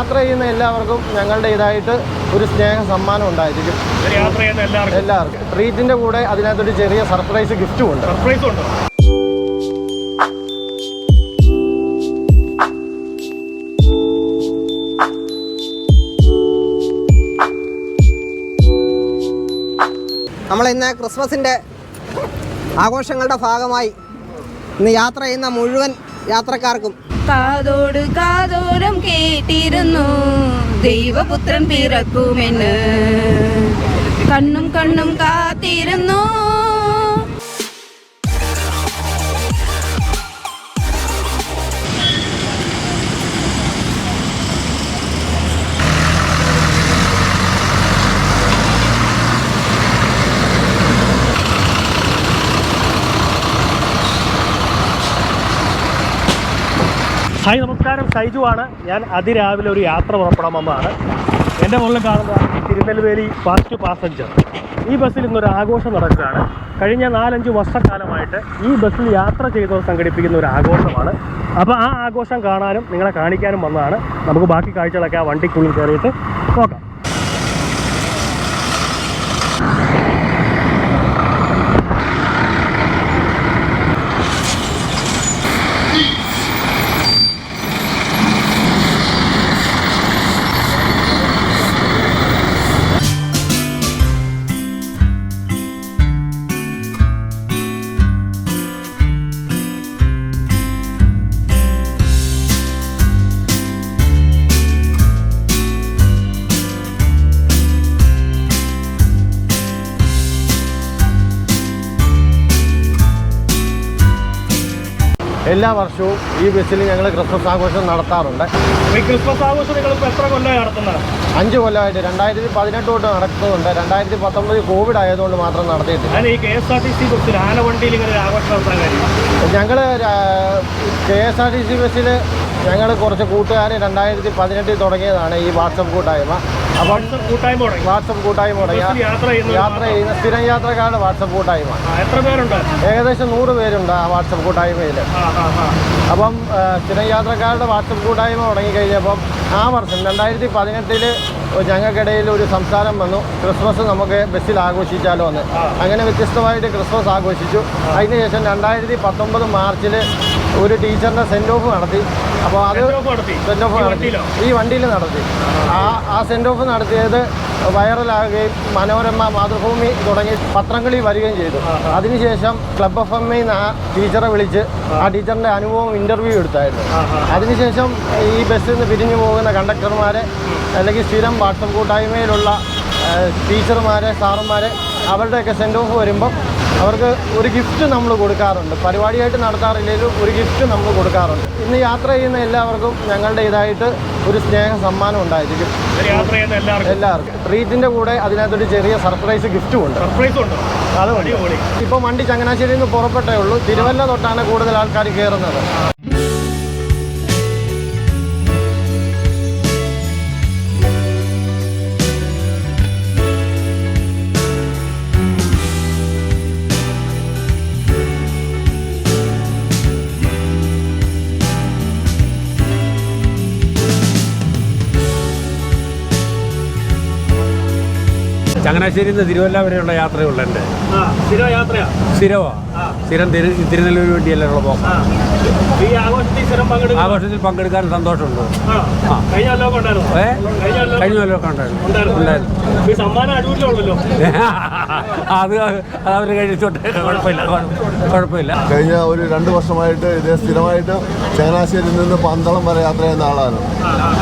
യാത്ര ചെയ്യുന്ന എല്ലാവർക്കും ഞങ്ങളുടെ ഇതായിട്ട് ഒരു സ്നേഹ സമ്മാനം ഉണ്ടായിരിക്കും. യാത്ര ചെയ്യുന്ന എല്ലാവർക്കും. എല്ലാവർക്കും. ട്രീറ്റിന്റെ കൂടെ അതിനകത്തൊരു ചെറിയ സർപ്രൈസ് ഗിഫ്റ്റും ഉണ്ട്. സർപ്രൈസ് ഉണ്ട്. നമ്മൾ ഇന്ന് ക്രിസ്മസിന്റെ ആഘോഷങ്ങളുടെ ഭാഗമായി ഇന്ന് യാത്ര ചെയ്യുന്ന മുഴുവൻ യാത്രക്കാർക്കും കാതോട് കാതോരം കേട്ടിരുന്നു. ദൈവപുത്രൻ പിറക്കുമെന്ന്. കണ്ണും കണ്ണും കാത്തിരുന്നു. ഹായ് നമസ്കാരം. സൈജു ആണ്. ഞാൻ അതിരാവിലെ ഒരു യാത്ര പുറപ്പെടാമെന്നാണ് എന്റെ മുകളിൽ കാണുന്ന തിരുനെൽവേലി ഫാസ്റ്റ് പാസഞ്ചർ ഈ ബസ്സിൽ ഇന്നൊരു ആഘോഷം നടക്കുകയാണ്. കഴിഞ്ഞ നാലഞ്ച് വർഷക്കാലമായിട്ട് ഈ ബസ്സിൽ യാത്ര ചെയ്തവർ സംഘടിപ്പിക്കുന്ന ഒരു ആഘോഷമാണ്. അപ്പോൾ ആ ആഘോഷം കാണാനും നിങ്ങളെ കാണിക്കാനും വന്നതാണ്. നമുക്ക് ബാക്കി കാഴ്ചകളൊക്കെ ആ വണ്ടിക്കുള്ളിൽ കയറിയിട്ട് നോക്കാം. എല്ലാ വർഷവും ഈ ബസ്സിൽ ഞങ്ങൾ ക്രിസ്മസ് ആഘോഷം നടത്താറുണ്ട്. ഈ ക്രിസ്മസ് ആഘോഷം നിങ്ങളിപ്പോൾ എത്ര കൊല്ലമായി നടത്തുന്നത്? അഞ്ച് കൊല്ലമായിട്ട് രണ്ടായിരത്തി പതിനെട്ട് തൊട്ട് നടക്കുന്നുണ്ട്. രണ്ടായിരത്തി പത്തൊമ്പത് കോവിഡ് ആയതുകൊണ്ട് മാത്രം നടത്തിയിട്ടില്ല. ഈ K S R T C ബസ്സിൽ ആനവണ്ടിയിൽ ഇങ്ങനെ ആഘോഷം നടത്താൻ കാര്യം ഞങ്ങൾ K S R T C ബസ്സിൽ ഞങ്ങൾ കുറച്ച് കൂട്ടുകാർ രണ്ടായിരത്തി പതിനെട്ടിൽ തുടങ്ങിയതാണ് ഈ വാട്സപ്പ് കൂട്ടായ്മ. അപ്പോൾ വാട്സപ്പ് കൂട്ടായ്മ തുടങ്ങിയ വാട്സപ്പ് കൂട്ടായ്മ തുടങ്ങി. ബസ്സിൽ യാത്ര ചെയ്യുന്ന സ്ഥിരം യാത്രക്കാരുടെ വാട്സപ്പ് കൂട്ടായ്മ. എത്ര പേരുണ്ട്? ഏകദേശം നൂറ് പേരുണ്ട് ആ വാട്സപ്പ് കൂട്ടായ്മയിൽ. അപ്പം സ്ഥിരം യാത്രക്കാരുടെ വാട്സപ്പ് കൂട്ടായ്മ തുടങ്ങിക്കഴിഞ്ഞപ്പം ആ വർഷം രണ്ടായിരത്തി പതിനെട്ടിൽ ഞങ്ങൾക്കിടയിൽ ഒരു സംസാരം വന്നു. ക്രിസ്മസ് നമുക്ക് ബസ്സിൽ ആഘോഷിച്ചാലോ എന്ന്. അങ്ങനെ വ്യത്യസ്തമായിട്ട് ക്രിസ്മസ് ആഘോഷിച്ചു. അതിനുശേഷം രണ്ടായിരത്തി പത്തൊമ്പത് മാർച്ചിൽ ഒരു ടീച്ചറിനെ സെൻഡ് ഓഫ് നടത്തി. അപ്പോൾ അത് സെൻഡ് ഓഫ് നടത്തി. ഈ വണ്ടിയിൽ നടത്തി. ആ ആ സെൻഡ് ഓഫ് നടത്തിയത് വൈറലാകുകയും മനോരമ മാതൃഭൂമി തുടങ്ങി പത്രങ്ങളിൽ വരികയും ചെയ്തു. അതിനുശേഷം ക്ലബ് എഫ് എം ഐന്ന് ആ ടീച്ചറെ വിളിച്ച് ആ. ടീച്ചറിന്റെ അനുഭവം ഇന്റർവ്യൂ എടുത്തായിരുന്നു. അതിനുശേഷം ഈ ബസ്സിൽ നിന്ന് പിരിഞ്ഞു പോകുന്ന കണ്ടക്ടർമാരെ അല്ലെങ്കിൽ സ്ഥിരം വാട്സപ്പ് കൂട്ടായ്മയിലുള്ള ടീച്ചർമാരെ സാറന്മാരെ അവരുടെയൊക്കെ സെൻഡ് ഓഫ് വരുമ്പം അവർക്ക് ഒരു ഗിഫ്റ്റ് നമ്മൾ കൊടുക്കാറുണ്ട്. പരിപാടിയായിട്ട് നടത്താറില്ലെങ്കിലും ഒരു ഗിഫ്റ്റ് നമ്മൾ കൊടുക്കാറുണ്ട്. ഇന്ന് യാത്ര ചെയ്യുന്ന എല്ലാവർക്കും ഞങ്ങളുടെ ഇതായിട്ട് ഒരു സ്നേഹ സമ്മാനം ഉണ്ടായിരിക്കും. എല്ലാവർക്കും. ട്രീറ്റിന്റെ കൂടെ അതിനകത്തൊരു ചെറിയ സർപ്രൈസ് ഗിഫ്റ്റും ഉണ്ട്. സർപ്രൈസ് ഉണ്ട്. അത് മതി. അടിപൊളി. ഇപ്പോൾ വണ്ടി ചങ്ങനാശ്ശേരിയിൽ നിന്ന് പുറപ്പെട്ടേ ഉള്ളൂ. തിരുവല്ല തൊട്ടാണ് കൂടുതൽ ആൾക്കാർ കയറുന്നത്. ചങ്ങനാശ്ശേരിയിൽ നിന്ന് തിരുവല്ല വരെയുള്ള യാത്രയുള്ള എന്റെ. ആ സ്ഥിര യാത്രയാ സ്ഥിരമാ ആ. സ്ഥിരം തിരു തിരുനെല്ലൂർ വേണ്ടിയല്ലേ ഉള്ള പോക്ക്? ഈ ആഘോഷത്തിൽ സ്ഥിരം പങ്കെടുക്കും ആഘോഷത്തിൽ പങ്കെടുക്കാൻ സന്തോഷമുണ്ട് ആ. കഴിഞ്ഞ കൊല്ലമൊക്കെ ഉണ്ടായിരുന്നു. ഏ? കഴിഞ്ഞ കൊല്ലമൊക്കെ ഉണ്ടായിരുന്നു. ഉണ്ടായിരുന്നു. ഈ സമ്മാനം അത് അത് അവർ കഴിച്ചോട്ടെ. കുഴപ്പമില്ല കുഴപ്പമില്ല. കഴിഞ്ഞ ഒരു രണ്ട് വർഷമായിട്ട് ഇതേ സ്ഥിരമായിട്ട് ചങ്ങനാശ്ശേരിയിൽ നിന്ന് പന്തളം വരെ യാത്ര ചെയ്യുന്ന ആളാണ്.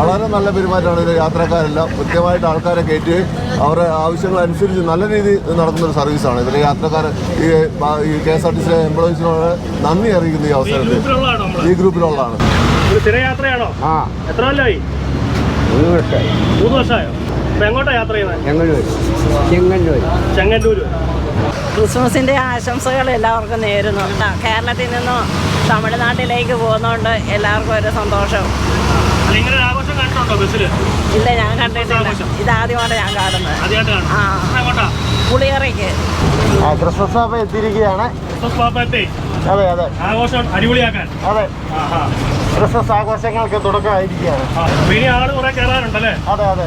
വളരെ നല്ല പെരുമാറ്റമാണ് ഇതിലെ യാത്രക്കാരെല്ലാം. കൃത്യമായിട്ട് ആൾക്കാരെ കയറ്റി അവരുടെ ആവശ്യങ്ങളനുസരിച്ച് നല്ല രീതിയിൽ നടത്തുന്ന ഒരു സർവീസാണ് ഇതിലെ യാത്രക്കാർ ഈ ഈ കെ എസ് ആർ ടി സിയിലെ എംപ്ലോയീസിനോട് നന്ദി അറിയിക്കുന്ന ഈ ഈ അവസരത്തിൽ. ഈ ഗ്രൂപ്പിലുള്ളതാണ്. ഒരു സ്ഥിര യാത്രയാണോ? ആ. എത്ര കൊല്ലമായി മൂന്ന് വർഷമായി. മൂന്ന് വർഷമായോ? അപ്പൊ എങ്ങോട്ടാ യാത്ര ചെയ്യുന്നത്? ചെങ്ങന്നൂർ ചെങ്ങന്നൂർ ചെങ്ങന്നൂര്. ക്രിസ്മസിന്റെ ആശംസകൾ എല്ലാവർക്കും നേരുന്നു. കേട്ടോ കേരളത്തിൽ നിന്നും തമിഴ്നാട്ടിലേക്ക് പോകുന്നോണ്ട് എല്ലാവർക്കും ഒരു സന്തോഷം. ഇല്ല ഞാൻ കണ്ടിട്ടില്ല. ഇതാദ്യമാണ് ഞാൻ കാണുന്നത്. ആ. എങ്ങോട്ടാ പുളിയറയ്ക്ക് ആ, ക്രിസ്മസ് പാപ്പ എത്തിയിരിക്കുകയാണ്. ക്രിസ്മസ് പാപ്പത്തെ അതെ അതെ. ആഘോഷം അടിപൊളിയാക്കാൻ. അതെ. ആഹാ. ക്രിസ്മസ് ആഘോഷങ്ങൾക്ക് തുടക്കമായിരിക്കുകയാണ്. ആൾ കുറെ കയറാനുണ്ടല്ലേ അതെ അതെ.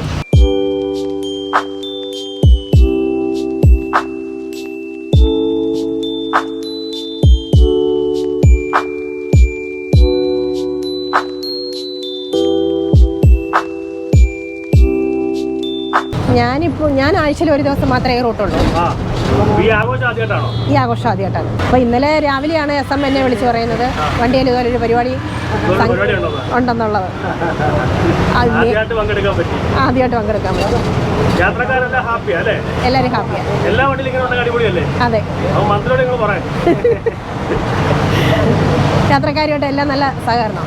ഞാനിപ്പോൾ ഞാൻ ആഴ്ചയിൽ ഒരു ദിവസം മാത്രമേ ഈ റൂട്ടുള്ളൂ ഈ ആഘോഷം ആദ്യമായിട്ടാണോ? അപ്പോൾ ഇന്നലെ രാവിലെയാണ് എസ് എം എന്നെ വിളിച്ചു പറയുന്നത്. വണ്ടിയിൽ ഇതുപോലൊരു പരിപാടി ഇതുപോലെ ഒരു പരിപാടി ഉണ്ടെന്നുള്ളത്. ആദ്യമായിട്ട് പങ്കെടുക്കാൻ പറ്റി. എല്ലാവരും ഹാപ്പിയാണ് അതെ. അപ്പൊ യാത്രക്കാരുമായിട്ട് എല്ലാം നല്ല സഹകരണം.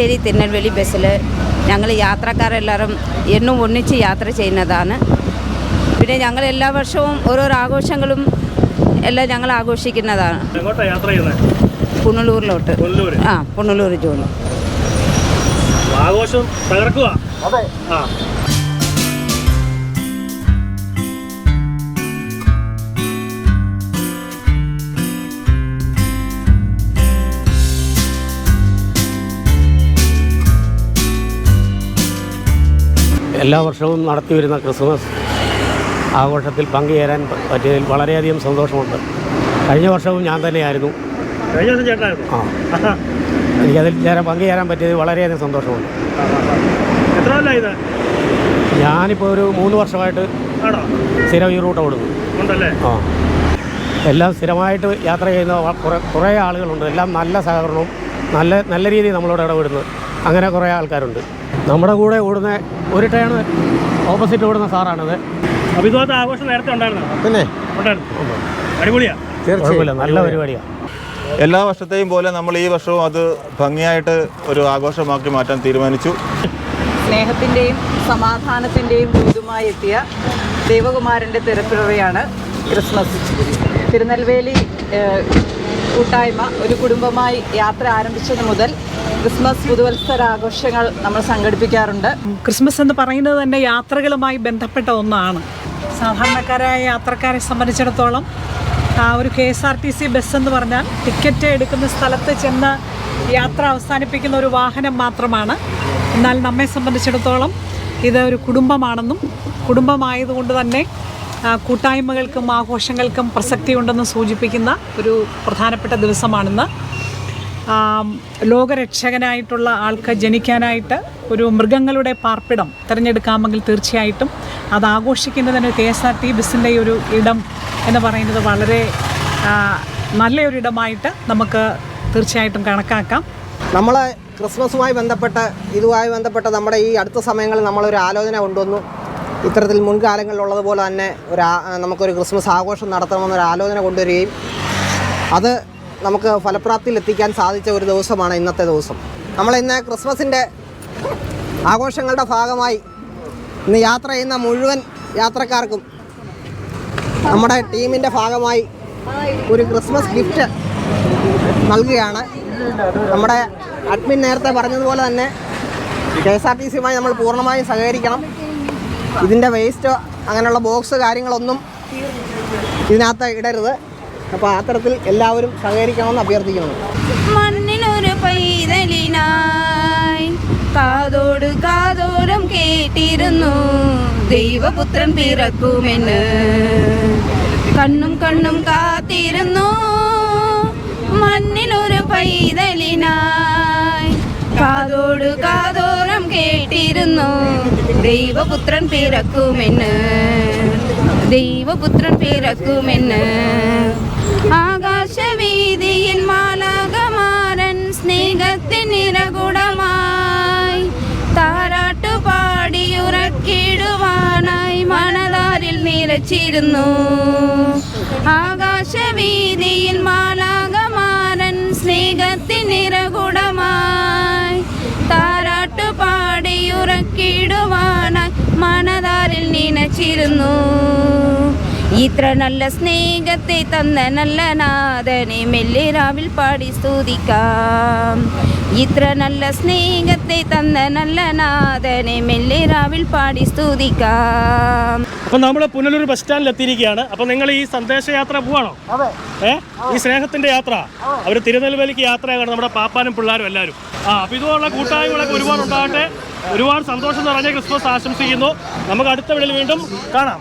ചങ്ങനാശ്ശേരി തിരുനെൽവേലി ബസ്സിൽ ഞങ്ങൾ യാത്രക്കാരെല്ലാവരും എന്നും ഒന്നിച്ച് യാത്ര ചെയ്യുന്നതാണ്. പിന്നെ ഞങ്ങൾ എല്ലാ വർഷവും ഓരോരോ ആഘോഷങ്ങളും എല്ലാം ഞങ്ങൾ ആഘോഷിക്കുന്നതാണ്. പുനലൂരിലോട്ട്. ആ പുനലൂർ ജോലി. ആഘോഷം തകർക്കുക എല്ലാ വർഷവും നടത്തി വരുന്ന ക്രിസ്മസ് ആഘോഷത്തിൽ പങ്കുചേരാൻ പറ്റിയതിൽ വളരെയധികം സന്തോഷമുണ്ട്. കഴിഞ്ഞ വർഷവും ഞാൻ തന്നെയായിരുന്നു. കഴിഞ്ഞ വർഷം ചേട്ടായിരുന്നു ആ. എനിക്കതിൽ ചേരാൻ പങ്കുചേരാൻ പറ്റിയതിൽ വളരെയധികം സന്തോഷമുണ്ട്. എത്ര ഇത്? ഞാനിപ്പോൾ ഒരു മൂന്ന് വർഷമായിട്ട് സ്ഥിരം ഈ റൂട്ട് ഓടുന്നു. ആ. എല്ലാം സ്ഥിരമായിട്ട് യാത്ര ചെയ്യുന്ന കുറേ കുറേ ആളുകളുണ്ട്. എല്ലാം നല്ല സഹകരണവും നല്ല നല്ല രീതിയിൽ നമ്മളോട് ഇടപെടുന്നു. അങ്ങനെ കുറേ ആൾക്കാരുണ്ട്. നമ്മുടെ കൂടെ ഓടുന്ന ഒരു ടേൺ ഓപ്പോസിറ്റ് ഓടുന്ന സാറാണിത്. അപ്പൊ ഇതുപോലത്തെ ആഘോഷം നേരത്തെ ഉണ്ടായിരുന്നു? പിന്നെ? നല്ല പരിപാടിയാണ് എല്ലാ വർഷത്തെയും പോലെ നമ്മൾ ഈ വർഷവും അത് ഭംഗിയായിട്ട് ഒരു ആഘോഷമാക്കി മാറ്റാൻ തീരുമാനിച്ചു. സ്നേഹത്തിന്റെയും സമാധാനത്തിന്റെയും ദൂതുമായി എത്തിയ ദൈവകുമാരന്റെ തിരപ്പിറവയാണ് ക്രിസ്മസ്. തിരുനെൽവേലി കൂട്ടായ്മ ഒരു കുടുംബമായി യാത്ര ആരംഭിച്ചത് മുതൽ ക്രിസ്മസ് പുതുവത്സര ആഘോഷങ്ങൾ നമ്മൾ സംഘടിപ്പിക്കാറുണ്ട്. ക്രിസ്മസ് എന്ന് പറയുന്നത് തന്നെ യാത്രകളുമായി ബന്ധപ്പെട്ട ഒന്നാണ്. സാധാരണക്കാരായ യാത്രക്കാരെ സംബന്ധിച്ചിടത്തോളം ആ ഒരു K S R T C bus എന്ന് പറഞ്ഞാൽ ടിക്കറ്റ് എടുക്കുന്ന സ്ഥലത്ത് ചെന്ന് യാത്ര അവസാനിപ്പിക്കുന്ന ഒരു വാഹനം മാത്രമാണ്. എന്നാൽ നമ്മെ സംബന്ധിച്ചിടത്തോളം ഇത് ഒരു കുടുംബമാണെന്നും കുടുംബമായതുകൊണ്ട് തന്നെ കൂട്ടായ്മകൾക്കും ആഘോഷങ്ങൾക്കും പ്രസക്തി ഉണ്ടെന്ന് സൂചിപ്പിക്കുന്ന ഒരു പ്രധാനപ്പെട്ട ദിവസമാണിന്ന്. ലോകരക്ഷകനായിട്ടുള്ള ആൾക്ക് ജനിക്കാനായിട്ട് ഒരു മൃഗങ്ങളുടെ പാർപ്പിടം തിരഞ്ഞെടുക്കാമെങ്കിൽ തീർച്ചയായിട്ടും അത് ആഘോഷിക്കുന്നതിന് കെ എസ് ആർ ടി ബസ്സിന്റെ ഒരു ഇടം എന്ന് പറയുന്നത് വളരെ നല്ലൊരു നല്ലൊരിടമായിട്ട് നമുക്ക് തീർച്ചയായിട്ടും കണക്കാക്കാം. നമ്മൾ ക്രിസ്മസുമായി ബന്ധപ്പെട്ട് ഇതുമായി ബന്ധപ്പെട്ട് നമ്മുടെ ഈ അടുത്ത സമയങ്ങളിൽ നമ്മളൊരു ആലോചന കൊണ്ടുവന്നു. ഇത്തരത്തിൽ മുൻകാലങ്ങളിലുള്ളതുപോലെ തന്നെ ഒരു നമുക്കൊരു ക്രിസ്മസ് ആഘോഷം നടത്തണമെന്നൊരു ആലോചന കൊണ്ടുവരികയും അത് നമുക്ക് ഫലപ്രാപ്തിയിൽ എത്തിക്കാൻ സാധിച്ച ഒരു ദിവസമാണ് ഇന്നത്തെ ദിവസം. നമ്മൾ ഇന്ന് ക്രിസ്മസിന്റെ ആഘോഷങ്ങളുടെ ഭാഗമായി ഇന്ന് യാത്ര ചെയ്യുന്ന മുഴുവൻ യാത്രക്കാർക്കും നമ്മുടെ ടീമിന്റെ ഭാഗമായി ഒരു ക്രിസ്മസ് ഗിഫ്റ്റ് നൽകുകയാണ്. നമ്മുടെ അഡ്മിൻ നേരത്തെ പറഞ്ഞതുപോലെ തന്നെ കെ എസ് ആർ ടി സിയുമായി നമ്മൾ പൂർണമായും സഹകരിക്കണം. ഇതിന്റെ വേസ്റ്റ് അങ്ങനെയുള്ള ബോക്സ് കാര്യങ്ങളൊന്നും ഇതിനകത്ത് ഇടരുത്. അപ്പോൾ അത്തരത്തിൽ എല്ലാവരും സഹകരിക്കണമെന്ന് അഭ്യർത്ഥിക്കുന്നു. മണ്ണിനൊരു പൈതലിനായി കാതോട് കാതോരം കേട്ടിരുന്നു. ദൈവപുത്രൻ പിറക്കുമെന്ന് കണ്ണും കണ്ണും കാത്തിരുന്നു. മണ്ണിലൊരു പൈതലിനായി കാതോട് കാതോരം കേട്ടിരുന്നു. ദൈവപുത്രൻ പിറക്കുമെന്ന്. ദൈവപുത്രൻ പിറക്കുമെന്ന്. ആകാശവീതിയിൽ മാലാകമാരൻ സ്നേഹത്തിനിറകുടമായി താരാട്ടു പാടിയുറക്കിടുവാനായി മണലാരിൽ നിരച്ചിരുന്നു ആകാശവീതിയിൽ മാലാകമാരൻ സ്നേഹ സ്നേഹത്തിൻ നിറകുടമായി താരാട്ടു പാടിയുറക്കിടുവാനായി മനതാരിൽ നനച്ചിരുന്നു. ഇത്ര നല്ല സ്നേഹത്തെ തന്ന നല്ല നാഥനെ മെല്ലിരാവിൽ പാടി സ്തുതിക്കാം. ഇത്ര നല്ല സ്നേഹത്തെ തന്ന നല്ല നാഥനെ മെല്ലിരാവിൽ പാടി സ്തുതിക്കാം. അപ്പൊ നമ്മൾ പുനലൂർ ബസ് സ്റ്റാൻഡിൽ എത്തിയിരിക്കുകയാണ്. അപ്പൊ നിങ്ങൾ ഈ സന്ദേശയാത്ര പോവാണോ? ഏ? ഈ സ്നേഹത്തിന്റെ യാത്ര. അവർ തിരുനെൽവേലിക്ക് യാത്രയാണ് നമ്മുടെ പാപ്പാനും പിള്ളേരും എല്ലാവരും. ആ അപ്പൊ ഇതുപോലുള്ള കൂട്ടായ്മകളൊക്കെ ഒരുപാട് ഉണ്ടാകട്ടെ ഒരുപാട് സന്തോഷം നിറഞ്ഞ ക്രിസ്മസ് ആശംസിക്കുന്നു. നമുക്ക് അടുത്ത വിളിയിൽ വീണ്ടും കാണാം.